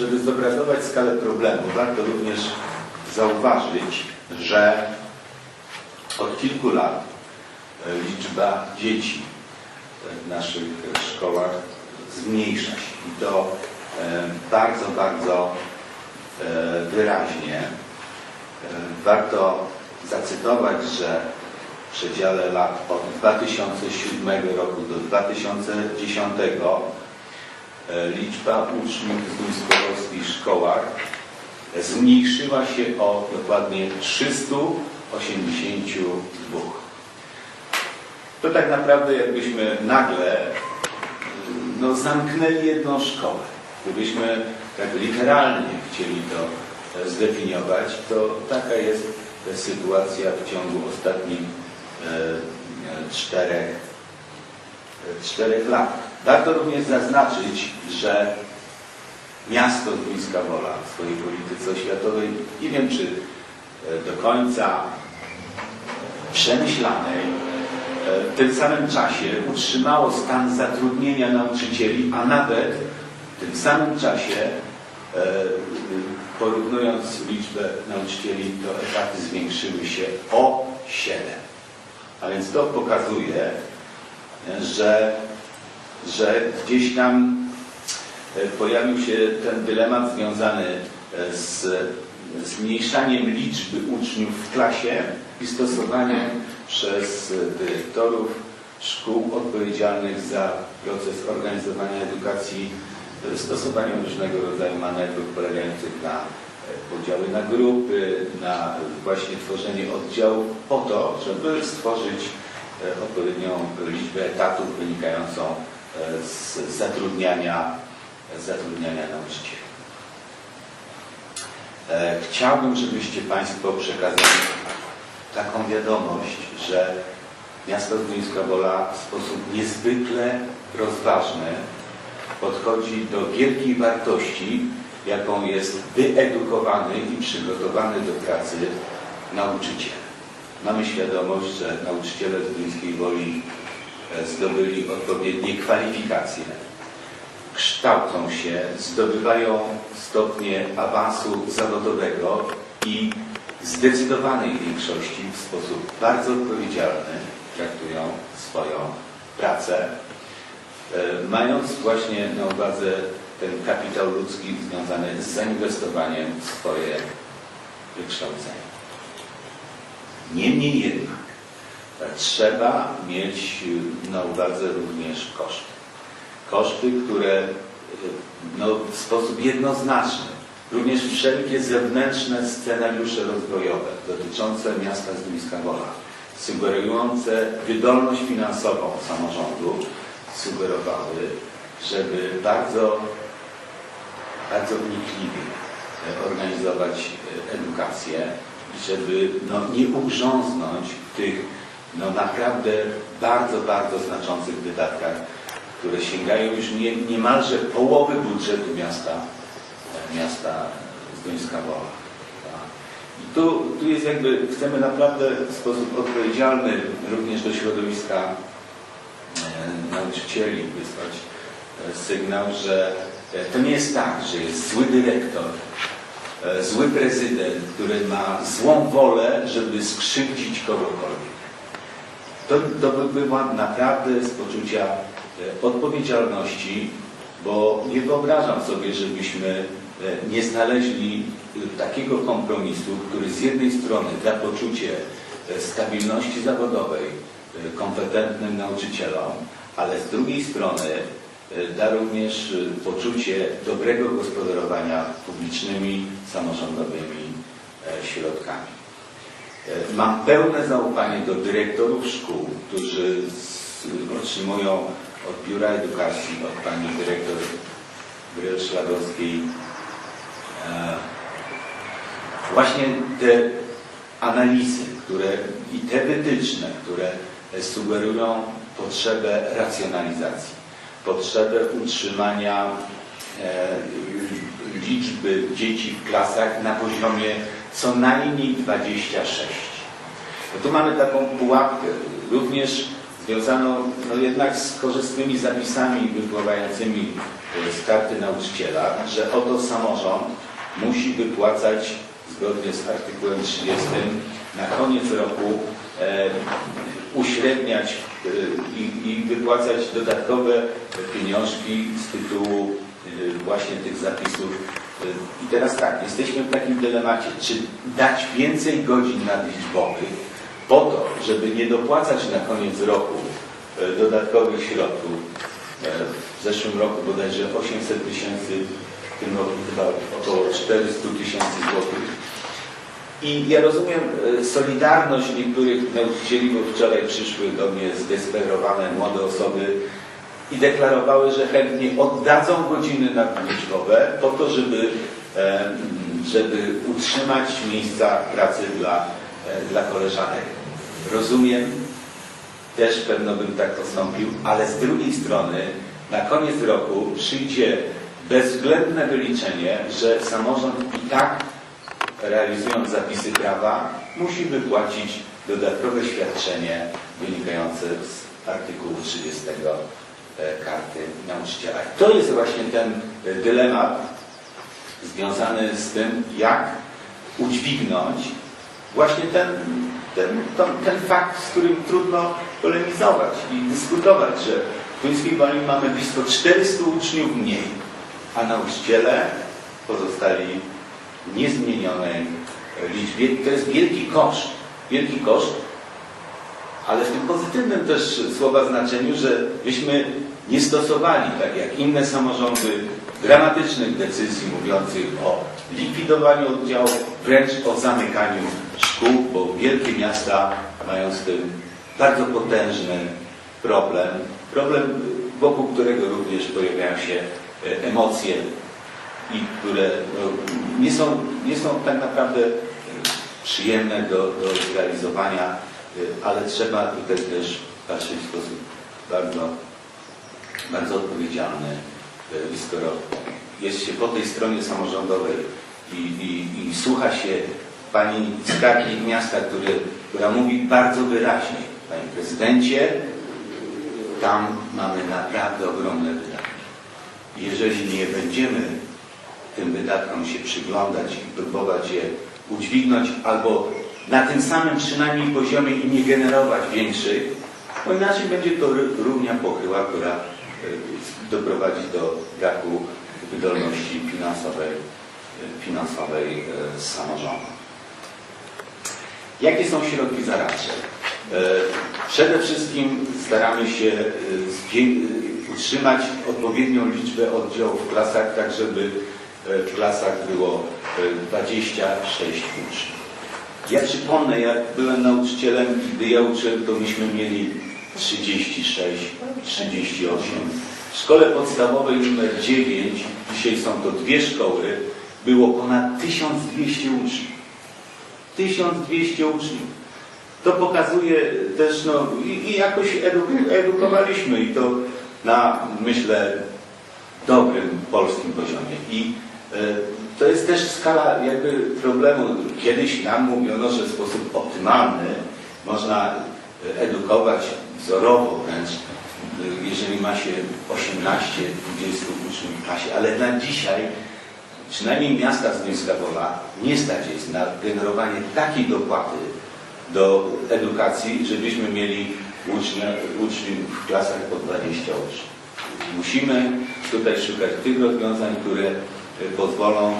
żeby zobrazować skalę problemu, warto również zauważyć, że od kilku lat e, liczba dzieci w naszych szkołach zmniejsza się i to e, bardzo, bardzo e, wyraźnie. Warto zacytować, że w przedziale lat od 2007 roku do 2010 e, liczba uczniów w duńskowolskich szkołach zmniejszyła się o dokładnie 382. To tak naprawdę jakbyśmy nagle no, zamknęli jedną szkołę. Gdybyśmy tak literalnie chcieli to e, zdefiniować, to taka jest e, sytuacja w ciągu ostatnich e, e, czterech, e, czterech lat. Warto również zaznaczyć, że miasto Zduńska Wola w swojej polityce oświatowej, nie wiem czy e, do końca przemyślanej, e, w tym samym czasie utrzymało stan zatrudnienia nauczycieli, a nawet w tym samym czasie, e, porównując liczbę nauczycieli, to etaty zwiększyły się o 7. A więc to pokazuje, e, że, że gdzieś tam e, pojawił się ten dylemat związany e, z zmniejszaniem liczby uczniów w klasie i stosowaniem przez dyrektorów szkół odpowiedzialnych za proces organizowania edukacji e, stosowaniem różnego rodzaju manewrów polegających na e, podziały na grupy, na właśnie tworzenie oddziałów po to, żeby stworzyć e, odpowiednią liczbę etatów wynikającą e, z zatrudniania, zatrudniania nauczycieli. E, Chciałbym, żebyście Państwo przekazali taką wiadomość, że miasto Zduńska Wola w sposób niezwykle rozważny podchodzi do wielkiej wartości, jaką jest wyedukowany i przygotowany do pracy nauczyciel. Mamy świadomość, że nauczyciele z Woli zdobyli odpowiednie kwalifikacje, kształcą się, zdobywają stopnie awansu zawodowego i w zdecydowanej większości w sposób bardzo odpowiedzialny traktują swoją pracę, e, mając właśnie na uwadze ten kapitał ludzki związany z zainwestowaniem w swoje wykształcenie. Niemniej jednak e, trzeba mieć na uwadze również koszty. Koszty, które no, w sposób jednoznaczny, również wszelkie zewnętrzne scenariusze rozwojowe dotyczące miasta Zduńska Wola, sugerujące wydolność finansową samorządu, sugerowały, żeby bardzo, bardzo wnikliwie e, organizować e, edukację, żeby no, nie ugrząznąć w tych no, naprawdę bardzo, bardzo znaczących wydatkach, które sięgają już nie, niemalże połowy budżetu miasta, miasta Zduńska Wola. Tak. I tu, tu jest jakby, chcemy naprawdę w sposób odpowiedzialny również do środowiska e, nauczycieli wysłać e, sygnał, że e, to nie jest tak, że jest zły dyrektor, zły prezydent, który ma złą wolę, żeby skrzywdzić kogokolwiek. Była naprawdę z poczucia e, odpowiedzialności, bo nie wyobrażam sobie, żebyśmy e, nie znaleźli e, takiego kompromisu, który z jednej strony da poczucie stabilności zawodowej kompetentnym nauczycielom, ale z drugiej strony da również poczucie dobrego gospodarowania publicznymi, samorządowymi środkami. E, Mam pełne zaufanie do dyrektorów szkół, którzy otrzymują od Biura Edukacji, od pani dyrektor Bryl Szladowskiej e, właśnie te analizy które, i te wytyczne, które sugerują potrzebę racjonalizacji, potrzebę utrzymania e, liczby dzieci w klasach na poziomie co najmniej 26. Bo tu mamy taką pułapkę, również związaną no jednak z korzystnymi zapisami wypływającymi e, z karty nauczyciela, że oto samorząd musi wypłacać zgodnie z artykułem 30 na koniec roku e, uśredniać e, i, i wypłacać dodatkowe pieniążki z tytułu e, właśnie tych zapisów. I teraz tak, jesteśmy w takim dylemacie, czy dać więcej godzin nadliczbowych po to, żeby nie dopłacać na koniec roku e, dodatkowych środków. E, W zeszłym roku bodajże 800 tysięcy, w tym roku chyba około 400 tysięcy złotych. I ja rozumiem e, solidarność niektórych nauczycieli, bo wczoraj przyszły do mnie zdesperowane młode osoby i deklarowały, że chętnie oddadzą godziny nadliczbowe po to, żeby, żeby utrzymać miejsca pracy dla, e, dla koleżanek. Rozumiem, też pewno bym tak postąpił, ale z drugiej strony na koniec roku przyjdzie bezwzględne wyliczenie, że samorząd i tak realizując zapisy prawa musi wypłacić dodatkowe świadczenie wynikające z artykułu 30 e, karty nauczyciela. To jest właśnie ten e, dylemat związany z tym, jak udźwignąć właśnie ten, ten, ten, ten fakt, z którym trudno polemizować i dyskutować, że w Tuńskiej Woli mamy blisko 400 uczniów mniej, a nauczyciele pozostali w niezmienionej liczbie. To jest wielki koszt. Wielki koszt, ale w tym pozytywnym też słowa znaczeniu, że byśmy nie stosowali, tak jak inne samorządy, dramatycznych decyzji mówiących o likwidowaniu oddziałów, wręcz o zamykaniu szkół, bo wielkie miasta mają z tym bardzo potężny problem. Problem, wokół którego również pojawiają się e, emocje i które no, nie, są, nie są tak naprawdę przyjemne do, do zrealizowania, e, ale trzeba tutaj też patrzeć w sposób bardzo, bardzo odpowiedzialny. E, skoro jest się po tej stronie samorządowej i, i, i słucha się pani skarbnik miasta, który, która mówi bardzo wyraźnie, panie prezydencie, tam mamy naprawdę ogromne wydatki. Jeżeli nie będziemy tym wydatkom się przyglądać i próbować je udźwignąć albo na tym samym przynajmniej poziomie i nie generować większych, bo inaczej będzie to równia pochyła, która doprowadzi do braku wydolności finansowej, e, finansowej e, samorządu. Jakie są środki zaradcze? Przede wszystkim staramy się utrzymać odpowiednią liczbę oddziałów w klasach, tak żeby w klasach było e, 26 uczniów. Ja przypomnę, jak byłem nauczycielem gdy ja uczyłem, to myśmy mieli 36, 38. W szkole podstawowej numer 9, dzisiaj są to dwie szkoły, było ponad 1200 uczniów. 1200 uczniów. To pokazuje też, no i, i jakoś edu- edukowaliśmy i to na, myślę, dobrym polskim poziomie. I e, to jest też skala jakby problemu. Kiedyś nam mówiono, że w sposób optymalny można edukować wzorowo wręcz, e, jeżeli ma się 18-20 uczniów w klasie, ale na dzisiaj przynajmniej miasta z Gdańska Wola nie stać jest na generowanie takiej dopłaty do edukacji, żebyśmy mieli uczniów w klasach po 20 uczniów. Musimy tutaj szukać tych rozwiązań, które e, pozwolą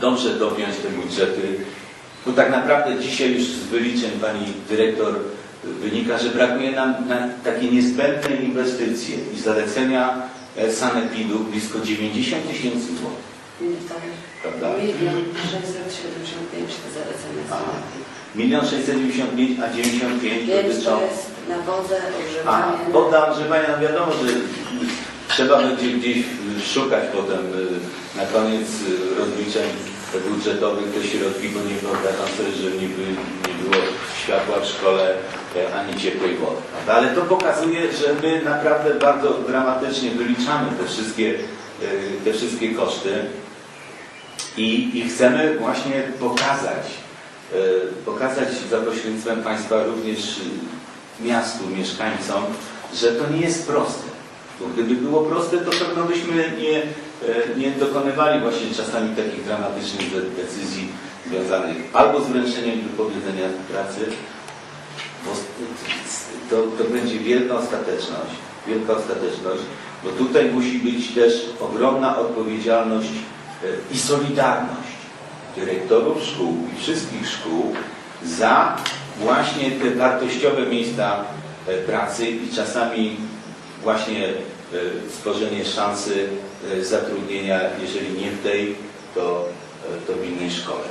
dobrze dopiąć te budżety, bo tak naprawdę dzisiaj już z wyliczeń pani dyrektor wynika, że brakuje nam na takie niezbędne inwestycje i zalecenia e, sanepidu blisko 90 tysięcy złotych. Prawda? Milion 675 to zalecenie Aha. sanepidu. Milion 695, a 95 Więc dotyczą... to jest nawozy, A, ogrzewanie. woda ogrzewania, no wiadomo, że trzeba będzie gdzieś szukać potem y, na koniec y, rozliczeń budżetowych te środki, bo nie wyobrażam sobie, że nie, by, nie było światła w szkole e, ani ciepłej wody. prawda? Ale to pokazuje, że my naprawdę bardzo dramatycznie wyliczamy te wszystkie, y, te wszystkie koszty i, i chcemy właśnie pokazać, e, pokazać za pośrednictwem Państwa również e, miastu, mieszkańcom, że to nie jest proste. Bo gdyby było proste, to pewno byśmy nie, e, nie dokonywali właśnie czasami takich dramatycznych de- decyzji związanych albo z wręczeniem wypowiedzenia pracy, bo to, to będzie wielka ostateczność, wielka ostateczność, bo tutaj musi być też ogromna odpowiedzialność e, i solidarność dyrektorów szkół i wszystkich szkół za właśnie te wartościowe miejsca e, pracy i czasami właśnie e, stworzenie szansy zatrudnienia, jeżeli nie w tej, to, to w innej szkole.